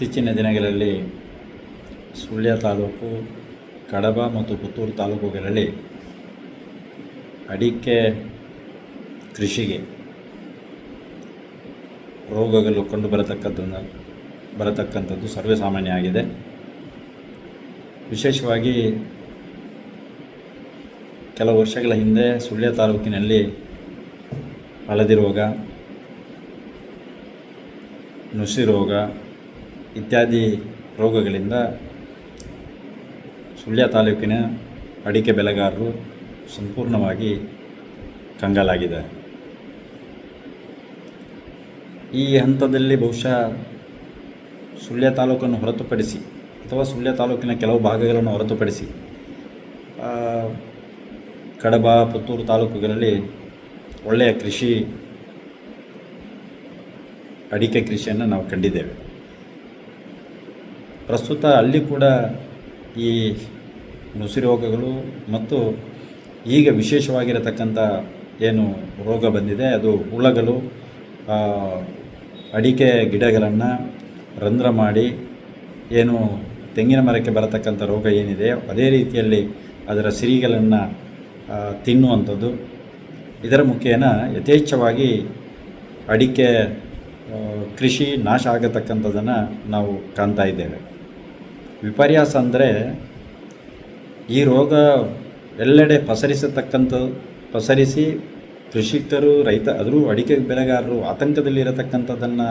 ಇತ್ತೀಚಿನ ದಿನಗಳಲ್ಲಿ ಸುಳ್ಯ ತಾಲೂಕು, ಕಡಬ ಮತ್ತು ಪುತ್ತೂರು ತಾಲೂಕುಗಳಲ್ಲಿ ಅಡಿಕೆ ಕೃಷಿಗೆ ರೋಗಗಳು ಕಂಡು ಬರತಕ್ಕಂಥದ್ದು ಬರತಕ್ಕಂಥದ್ದು ಸರ್ವೇಸಾಮಾನ್ಯ ಆಗಿದೆ. ವಿಶೇಷವಾಗಿ ಕೆಲವು ವರ್ಷಗಳ ಹಿಂದೆ ಸುಳ್ಯ ತಾಲೂಕಿನಲ್ಲಿ ಹಳದಿ ರೋಗ, ನುಸಿ ರೋಗ ಇತ್ಯಾದಿ ರೋಗಗಳಿಂದ ಸುಳ್ಯ ತಾಲೂಕಿನ ಅಡಿಕೆ ಬೆಳೆಗಾರರು ಸಂಪೂರ್ಣವಾಗಿ ಕಂಗಾಲಾಗಿದ್ದಾರೆ. ಈ ಹಂತದಲ್ಲಿ ಬಹುಶಃ ಸುಳ್ಯ ತಾಲೂಕನ್ನು ಹೊರತುಪಡಿಸಿ ಅಥವಾ ಸುಳ್ಯ ತಾಲೂಕಿನ ಕೆಲವು ಭಾಗಗಳನ್ನು ಹೊರತುಪಡಿಸಿ ಕಡಬ, ಪುತ್ತೂರು ತಾಲೂಕುಗಳಲ್ಲಿ ಒಳ್ಳೆಯ ಕೃಷಿ, ಅಡಿಕೆ ಕೃಷಿಯನ್ನು ನಾವು ಕಂಡಿದ್ದೇವೆ. ಪ್ರಸ್ತುತ ಅಲ್ಲಿ ಕೂಡ ಈ ನುಸಿ ರೋಗಗಳು ಮತ್ತು ಈಗ ವಿಶೇಷವಾಗಿರತಕ್ಕಂಥ ಏನು ರೋಗ ಬಂದಿದೆ, ಅದು ಹುಳಗಳು ಅಡಿಕೆ ಗಿಡಗಳನ್ನು ರಂಧ್ರ ಮಾಡಿ ಏನು ತೆಂಗಿನ ಮರಕ್ಕೆ ಬರತಕ್ಕಂಥ ರೋಗ ಏನಿದೆ, ಅದೇ ರೀತಿಯಲ್ಲಿ ಅದರ ಸಿರಿಗಳನ್ನು ತಿನ್ನುವಂಥದ್ದು. ಇದರ ಮುಖೇನ ಯಥೇಚ್ಛವಾಗಿ ಅಡಿಕೆ ಕೃಷಿ ನಾಶ ಆಗತಕ್ಕಂಥದ್ದನ್ನು ನಾವು ಕಾಣ್ತಾ ಇದ್ದೇವೆ. ವಿಪರ್ಯಾಸ ಅಂದರೆ ಈ ರೋಗ ಎಲ್ಲೆಡೆ ಪಸರಿಸತಕ್ಕಂಥ, ಪಸರಿಸಿ ಕೃಷಿಕರು, ರೈತ ಅದರೂ ಅಡಿಕೆ ಬೆಳೆಗಾರರು ಆತಂಕದಲ್ಲಿರತಕ್ಕಂಥದ್ದನ್ನು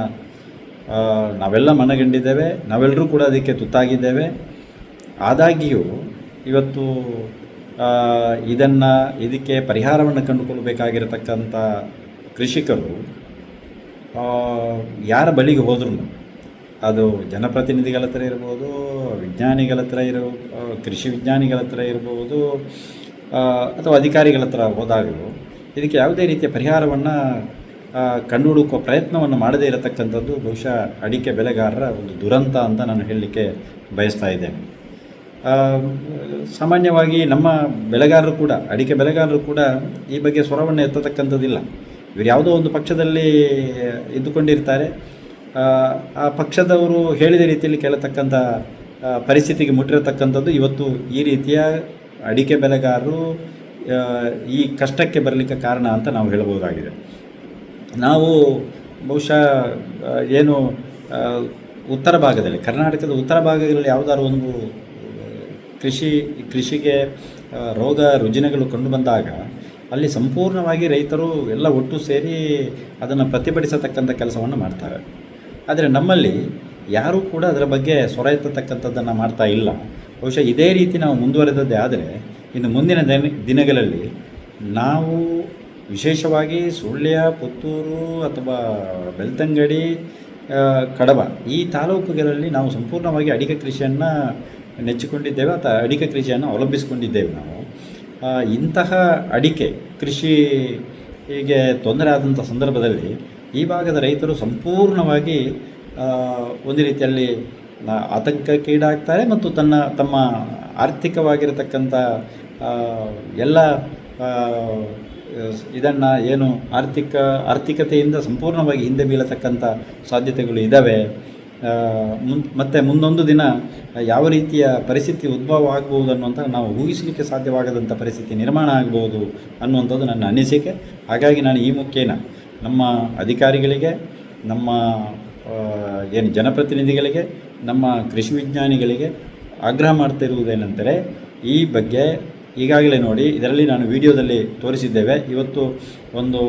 ನಾವೆಲ್ಲ ಮನಗಂಡಿದ್ದೇವೆ ನಾವೆಲ್ಲರೂ ಕೂಡ ಅದಕ್ಕೆ ತುತ್ತಾಗಿದ್ದೇವೆ. ಆದಾಗ್ಯೂ ಇವತ್ತು ಇದನ್ನು, ಇದಕ್ಕೆ ಪರಿಹಾರವನ್ನು ಕಂಡುಕೊಳ್ಳಬೇಕಾಗಿರತಕ್ಕಂಥ ಕೃಷಿಕರು ಯಾರ ಬಳಿಗೆ ಹೋದ್ರೂ ಅದು ಜನಪ್ರತಿನಿಧಿಗಳ ಹತ್ರ ಇರ್ಬೋದು ವಿಜ್ಞಾನಿಗಳ ಹತ್ರ ಇರೋ ಕೃಷಿ ವಿಜ್ಞಾನಿಗಳ ಹತ್ರ ಇರ್ಬೋದು ಅಥವಾ ಅಧಿಕಾರಿಗಳ ಹತ್ರ ಹೋದಾಗಲೂ ಇದಕ್ಕೆ ಯಾವುದೇ ರೀತಿಯ ಪರಿಹಾರವನ್ನು ಕಂಡುಹುಡುಕುವ ಪ್ರಯತ್ನವನ್ನು ಮಾಡದೇ ಇರತಕ್ಕಂಥದ್ದು ಬಹುಶಃ ಅಡಿಕೆ ಬೆಳೆಗಾರರ ಒಂದು ದುರಂತ ಅಂತ ನಾನು ಹೇಳಲಿಕ್ಕೆ ಬಯಸ್ತಾ ಇದ್ದೇನೆ. ಸಾಮಾನ್ಯವಾಗಿ ನಮ್ಮ ಬೆಳೆಗಾರರು ಕೂಡ ಅಡಿಕೆ ಬೆಳೆಗಾರರು ಕೂಡ ಈ ಬಗ್ಗೆ ಸ್ವರವನ್ನು ಎತ್ತತಕ್ಕಂಥದ್ದಿಲ್ಲ. ಇವರು ಯಾವುದೋ ಒಂದು ಪಕ್ಷದಲ್ಲಿ ಇದ್ದುಕೊಂಡಿರ್ತಾರೆ. ಆ, ಪಕ್ಷದವರು ಹೇಳಿದ ರೀತಿಯಲ್ಲಿ ಕೇಳತಕ್ಕಂಥ ಪರಿಸ್ಥಿತಿಗೆ ಮುಟ್ಟಿರತಕ್ಕಂಥದ್ದು ಇವತ್ತು ಈ ರೀತಿಯ ಅಡಿಕೆ ಬೆಳೆಗಾರರು ಈ ಕಷ್ಟಕ್ಕೆ ಬರಲಿಕ್ಕೆ ಕಾರಣ ಅಂತ ನಾವು ಹೇಳಬಹುದಾಗಿದೆ. ನಾವು ಬಹುಶಃ ಏನು ಉತ್ತರ ಭಾಗದಲ್ಲಿ, ಕರ್ನಾಟಕದ ಉತ್ತರ ಭಾಗದಲ್ಲಿ ಯಾವುದಾದ್ರು ಒಂದು ಕೃಷಿ, ಕೃಷಿಗೆ ರೋಗ ರುಜಿನಗಳು ಕಂಡು ಬಂದಾಗ ಅಲ್ಲಿ ಸಂಪೂರ್ಣವಾಗಿ ರೈತರು ಎಲ್ಲ ಒಟ್ಟು ಸೇರಿ ಅದನ್ನು ಪ್ರತಿಭಟಿಸತಕ್ಕಂಥ ಕೆಲಸವನ್ನು ಮಾಡ್ತಾರೆ. ಆದರೆ ನಮ್ಮಲ್ಲಿ ಯಾರೂ ಕೂಡ ಅದರ ಬಗ್ಗೆ ಸ್ವರ ಎತ್ತತಕ್ಕಂಥದ್ದನ್ನು ಮಾಡ್ತಾ ಇಲ್ಲ. ಬಹುಶಃ ಇದೇ ರೀತಿ ನಾವು ಮುಂದುವರೆದದ್ದೇ ಆದರೆ, ಇನ್ನು ಮುಂದಿನ ದಿನ, ದಿನಗಳಲ್ಲಿ ನಾವು ವಿಶೇಷವಾಗಿ ಸುಳ್ಯ, ಪುತ್ತೂರು ಅಥವಾ ಬೆಳ್ತಂಗಡಿ ಕಡಬ ಈ ತಾಲೂಕುಗಳಲ್ಲಿ ನಾವು ಸಂಪೂರ್ಣವಾಗಿ ಅಡಿಕೆ ಕೃಷಿಯನ್ನು ನೆಚ್ಚಿಕೊಂಡಿದ್ದೇವೆ ಅಥವಾ ಅಡಿಕೆ ಕೃಷಿಯನ್ನು ಅವಲಂಬಿಸಿಕೊಂಡಿದ್ದೇವೆ ನಾವು. ಇಂತಹ ಅಡಿಕೆ ಕೃಷಿ ಹೀಗೆ ತೊಂದರೆ ಆದಂಥ ಸಂದರ್ಭದಲ್ಲಿ ಈ ಭಾಗದ ರೈತರು ಸಂಪೂರ್ಣವಾಗಿ ಒಂದು ರೀತಿಯಲ್ಲಿ ಆತಂಕಕ್ಕೀಡಾಗ್ತಾರೆ ಮತ್ತು ತನ್ನ, ತಮ್ಮ ಆರ್ಥಿಕವಾಗಿರತಕ್ಕಂಥ ಎಲ್ಲ ಇದನ್ನು ಏನು ಆರ್ಥಿಕ, ಆರ್ಥಿಕತೆಯಿಂದ ಸಂಪೂರ್ಣವಾಗಿ ಹಿಂದೆ ಬೀಳತಕ್ಕಂಥ ಸಾಧ್ಯತೆಗಳು ಇದ್ದಾವೆ ಮುನ್, ಮತ್ತು ಮುಂದೊಂದು ದಿನ ಯಾವ ರೀತಿಯ ಪರಿಸ್ಥಿತಿ ಉದ್ಭವ ಆಗ್ಬೋದು ಅನ್ನುವಂಥ ನಾವು ಊಹಿಸಲಿಕ್ಕೆ ಸಾಧ್ಯವಾಗದಂಥ ಪರಿಸ್ಥಿತಿ ನಿರ್ಮಾಣ ಆಗ್ಬೋದು ಅನ್ನುವಂಥದ್ದು ನನ್ನ ಅನಿಸಿಕೆ. ಹಾಗಾಗಿ ನಾನು ಈ ಮುಖೇನ ನಮ್ಮ ಅಧಿಕಾರಿಗಳಿಗೆ, ನಮ್ಮ ಏನು ಜನಪ್ರತಿನಿಧಿಗಳಿಗೆ, ನಮ್ಮ ಕೃಷಿ ವಿಜ್ಞಾನಿಗಳಿಗೆ ಆಗ್ರಹ ಮಾಡ್ತಿರುವುದೇನೆಂದರೆ, ಈ ಬಗ್ಗೆ ಈಗಾಗಲೇ ನೋಡಿ, ಇದರಲ್ಲಿ ನಾನು ವಿಡಿಯೋದಲ್ಲಿ ತೋರಿಸಿದ್ದೇವೆ. ಇವತ್ತು ಒಂದು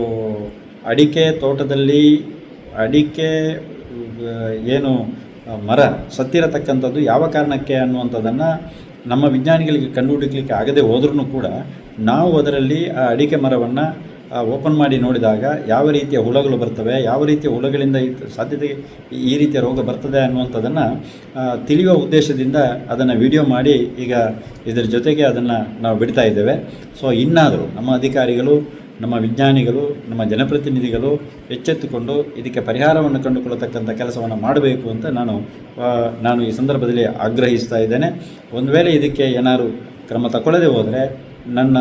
ಅಡಿಕೆ ತೋಟದಲ್ಲಿ ಅಡಿಕೆ, ಏನು, ಮರ ಸತ್ತಿರತಕ್ಕಂಥದ್ದು ಯಾವ ಕಾರಣಕ್ಕೆ ಅನ್ನುವಂಥದ್ದನ್ನು ನಮ್ಮ ವಿಜ್ಞಾನಿಗಳಿಗೆ ಕಂಡುಹುಡುಕಲಿಕ್ಕೆ ಆಗದೆ ಹೋದ್ರೂ ಕೂಡ, ನಾವು ಅದರಲ್ಲಿ ಆ ಅಡಿಕೆ ಮರವನ್ನು ಓಪನ್ ಮಾಡಿ ನೋಡಿದಾಗ ಯಾವ ರೀತಿಯ ಹುಳಗಳು ಬರ್ತವೆ, ಯಾವ ರೀತಿಯ ಹುಳಗಳಿಂದ ಸಾಧ್ಯತೆ ಈ ರೀತಿಯ ರೋಗ ಬರ್ತದೆ ಅನ್ನುವಂಥದ್ದನ್ನು ತಿಳಿಯುವ ಉದ್ದೇಶದಿಂದ ಅದನ್ನು ವಿಡಿಯೋ ಮಾಡಿ ಈಗ ಇದರ ಜೊತೆಗೆ ಅದನ್ನು ನಾವು ಬಿಡ್ತಾ ಇದ್ದೇವೆ. ಸೊ ಇನ್ನಾದರೂ ನಮ್ಮ ಅಧಿಕಾರಿಗಳು, ನಮ್ಮ ವಿಜ್ಞಾನಿಗಳು, ನಮ್ಮ ಜನಪ್ರತಿನಿಧಿಗಳು ಎಚ್ಚೆತ್ತುಕೊಂಡು ಇದಕ್ಕೆ ಪರಿಹಾರವನ್ನು ಕಂಡುಕೊಳ್ಳತಕ್ಕಂಥ ಕೆಲಸವನ್ನು ಮಾಡಬೇಕು ಅಂತ ನಾನು ನಾನು ಈ ಸಂದರ್ಭದಲ್ಲಿ ಆಗ್ರಹಿಸ್ತಾ ಇದ್ದೇನೆ. ಒಂದು ವೇಳೆ ಇದಕ್ಕೆ ಏನಾದರೂ ಕ್ರಮ ತಗೊಳ್ಳದೆ ಹೋದರೆ ನನ್ನ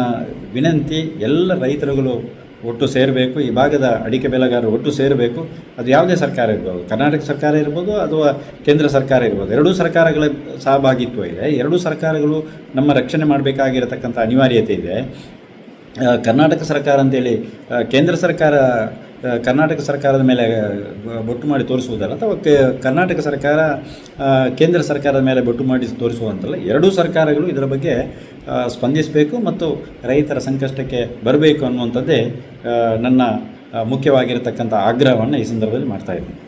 ವಿನಂತಿ ಎಲ್ಲ ರೈತರುಗಳು ಒಟ್ಟು ಸೇರಬೇಕು, ಈ ಭಾಗದ ಅಡಿಕೆ ಬೆಳೆಗಾರರು ಒಟ್ಟು ಸೇರಬೇಕು. ಅದು ಯಾವುದೇ ಸರ್ಕಾರ ಇರ್ಬೋದು, ಕರ್ನಾಟಕ ಸರ್ಕಾರ ಇರ್ಬೋದು ಅಥವಾ ಕೇಂದ್ರ ಸರ್ಕಾರ ಇರ್ಬೋದು. ಎರಡೂ ಸರ್ಕಾರಗಳ ಸಹಭಾಗಿತ್ವ ಇದೆ. ಎರಡೂ ಸರ್ಕಾರಗಳು ನಮ್ಮ ರಕ್ಷಣೆ ಮಾಡಬೇಕಾಗಿರತಕ್ಕಂಥ ಅನಿವಾರ್ಯತೆ ಇದೆ. ಕರ್ನಾಟಕ ಸರ್ಕಾರ ಅಂತೇಳಿ ಕೇಂದ್ರ ಸರ್ಕಾರ ಕರ್ನಾಟಕ ಸರ್ಕಾರದ ಮೇಲೆ ಬೊಟ್ಟು ಮಾಡಿ ತೋರಿಸುವುದಲ್ಲ, ಅಥವಾ ಕರ್ನಾಟಕ ಸರ್ಕಾರ ಕೇಂದ್ರ ಸರ್ಕಾರದ ಮೇಲೆ ಬೊಟ್ಟು ಮಾಡಿ ತೋರಿಸುವಂತಲ್ಲ, ಎರಡೂ ಸರ್ಕಾರಗಳು ಇದರ ಬಗ್ಗೆ ಸ್ಪಂದಿಸಬೇಕು ಮತ್ತು ರೈತರ ಸಂಕಷ್ಟಕ್ಕೆ ಬರಬೇಕು ಅನ್ನುವಂಥದ್ದೇ ನನ್ನ ಮುಖ್ಯವಾಗಿರತಕ್ಕಂಥ ಆಗ್ರಹವನ್ನು ಈ ಸಂದರ್ಭದಲ್ಲಿ ಮಾಡ್ತಾ ಇದ್ದೀನಿ.